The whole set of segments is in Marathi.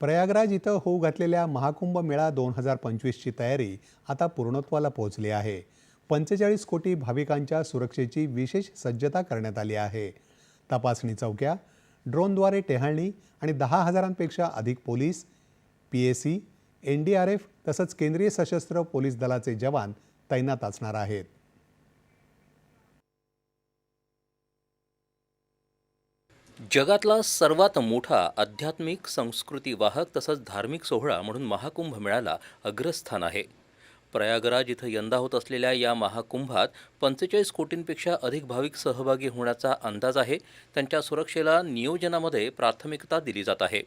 प्रयागराज इथं होऊ घातलेल्या महाकुंभ मेळा दोन हजार पंचवीसची तयारी आता पूर्णत्वाला पोहोचली आहे. पंचेचाळीस कोटी भाविकांच्या सुरक्षेची विशेष सज्जता करण्यात आली आहे. तपासणी चौक्या ड्रोनद्वारे टेहाळणी आणि दहा हजारांपेक्षा अधिक police P A C N D R F तसंच केंद्रीय सशस्त्र पोलीस दलाचे जवान तैनात असणार आहेत. जगातला सर्वात मोठा आध्यात्मिक संस्कृतीवाहक तसंच धार्मिक सोहळा म्हणून महाकुंभ मेळ्याला अग्रस्थान आहे. प्रयागराज इथं यंदा होत असलेल्या या महाकुंभात पंचेचाळीस कोटींपेक्षा अधिक भाविक सहभागी होण्याचा अंदाज आहे. त्यांच्या सुरक्षेला नियोजनामध्ये प्राथमिकता दिली जात आहे.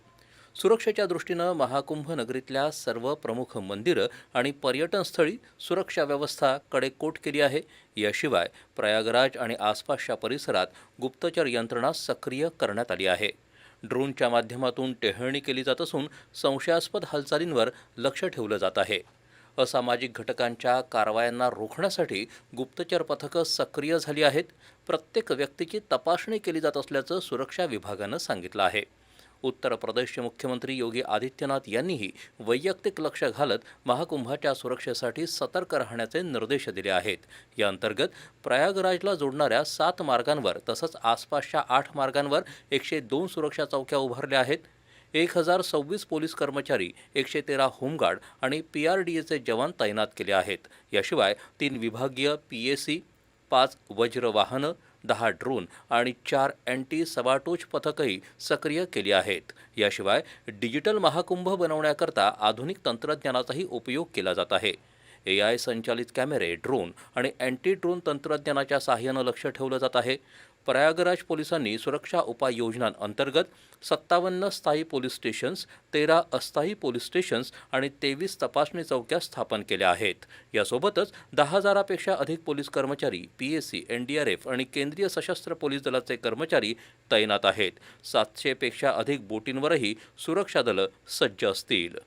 सुरक्षेच्या दृष्टीनं महाकुंभ नगरीतल्या सर्व प्रमुख मंदिरं आणि पर्यटनस्थळी सुरक्षा व्यवस्था कडेकोट केली आहे. याशिवाय प्रयागराज आणि आसपासच्या परिसरात गुप्तचर यंत्रणा सक्रिय करण्यात आली आहे. ड्रोनच्या माध्यमातून टेहळणी केली जात असून संशयास्पद हालचालींवर लक्ष ठेवलं जात आहे. असामाजिक घटकांच्या कारवायांना रोखण्यासाठी गुप्तचर पथकं सक्रिय झाली आहेत. प्रत्येक व्यक्तीची तपासणी केली जात असल्याचं सुरक्षा विभागानं सांगितलं आहे. उत्तर प्रदेशचे मुख्यमंत्री योगी आदित्यनाथ यांनीही वैयक्तिक लक्ष घालत महाकुंभाच्या सुरक्षेसाठी सतर्क राहण्याचे निर्देश दिले आहेत. या अंतर्गत प्रयागराजला जोडणाऱ्या सात मार्गांवर तसंच आसपासच्या आठ मार्गांवर एकशे दोन सुरक्षा चौक्या उभारल्या आहेत. एक हजार सव्वीस पोलीस कर्मचारी एकशे तेरा होमगार्ड आणि पी आर डी एचे जवान तैनात केले आहेत. याशिवाय तीन विभागीय पी ए सी पाच वज्र वाहनं दहा ड्रोन आणि चार अँटी सबाटोच पथकही सक्रिय केली आहेत. याशिवाय डिजिटल महाकुंभ बनवण्याकरता आधुनिक तंत्रज्ञानाचाही उपयोग केला जात आहे. ए आय संचालित कॅमेरे ड्रोन आणि अँटी ड्रोन तंत्रज्ञानाच्या सहाय्यानं लक्ष ठेवलं जात आहे. प्रयागराज पोलिसांनी सुरक्षा उपाययोजनांअंतर्गत सत्तावन्न स्थायी पोलीस स्टेशन्स तेरा अस्थायी पोलीस स्टेशन्स आणि तेवीस तपासणी चौक्या स्थापन केल्या आहेत. यासोबतच दहा हजारापेक्षा अधिक पोलीस कर्मचारी P S C N D R F आणि केंद्रीय सशस्त्र पोलीस दलाचे कर्मचारी तैनात आहेत. सातशेपेक्षा अधिक बोटींवरही सुरक्षा दलं सज्ज असतील.